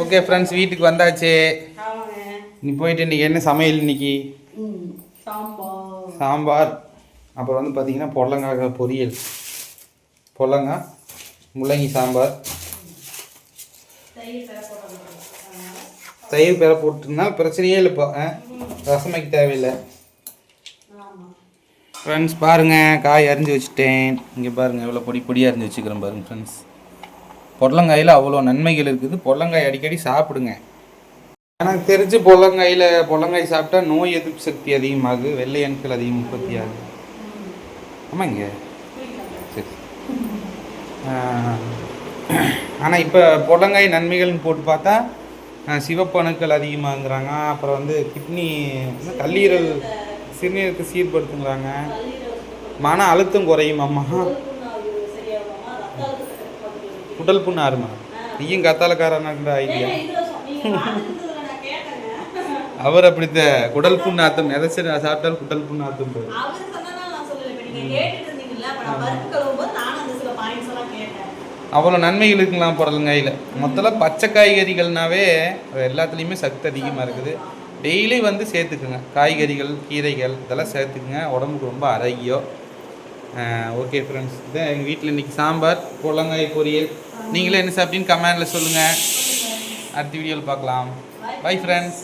Okay friends வீட்டுக்கு வந்தாச்சு. நீ போயிட்டு இன்னைக்கு என்ன சமையல் இன்னைக்கு? சாம்பார். அப்புறம் வந்து பார்த்தீங்கன்னா பொடலங்காய் பொரியல். பொடலங்காய் முள்ளங்கி சாம்பார். தயிர் பேர போட்டுருந்தா பிரச்சனையே இல்லை இப்போ ஆ? ரசம் வைக்க தேவையில்லை ஃப்ரெண்ட்ஸ் பாருங்கள் காய் அரிஞ்சு வச்சுட்டேன். இங்கே பாருங்கள் எவ்வளோ பொடி பொடியாக அரிஞ்சு வச்சுக்கிறேன் பாருங்கள் ஃப்ரெண்ட்ஸ் பொடலங்காயில் அவ்வளோ நன்மைகள் இருக்குது. பொடலங்காய் அடிக்கடி சாப்பிடுங்க. எனக்கு தெரிஞ்சு பொடலங்காயில் பொடலங்காய் சாப்பிட்டா நோய் எதிர்ப்பு சக்தி அதிகமாகுது வெள்ளை அணுக்கள் அதிகம் உற்பத்தி ஆகுது ஆமாங்க. சரி. ஆனால் இப்போ பொடலங்காய் நன்மைகள்னு போட்டு பார்த்தா சிவப்பு அணுக்கள் அதிகமாகுங்கிறாங்க அப்புறம் வந்து கிட்னி கல்லீரல் சிறுநீரத்தை சீர்படுத்துங்கிறாங்க. மன அழுத்தம் குறையும் உடல் புண்ணு ஆறுமா? நீயும் கத்தாலக்காரனாக்குற ஐடியா அவர் அப்படித்த குடல் புண்ணு ஆத்தம் எதை சரி சாப்பிட்டாலும் குடல் புண்ணு ஆத்தம் அவ்வளோ நன்மைகள் இருக்கலாம் புடலங்காயில் மொத்தத்தில் பச்சை காய்கறிகள்னாவே எல்லாத்துலேயுமே சக்தி அதிகமாக இருக்குது. டெய்லி வந்து சேர்த்துக்குங்க. காய்கறிகள் கீரைகள் இதெல்லாம் சேர்த்துக்குங்க. உடம்புக்கு ரொம்ப ஆரோக்கியம். ஓகே ஃப்ரெண்ட்ஸ் இதான் எங்கள் வீட்டில் இன்றைக்கி சாம்பார் புடலங்காய் பொரியல். நீங்களே என்ன சாப்பிட்டீங்கன்னு கமெண்டில் சொல்லுங்கள் அடுத்த வீடியோவில் பார்க்கலாம். Bye friends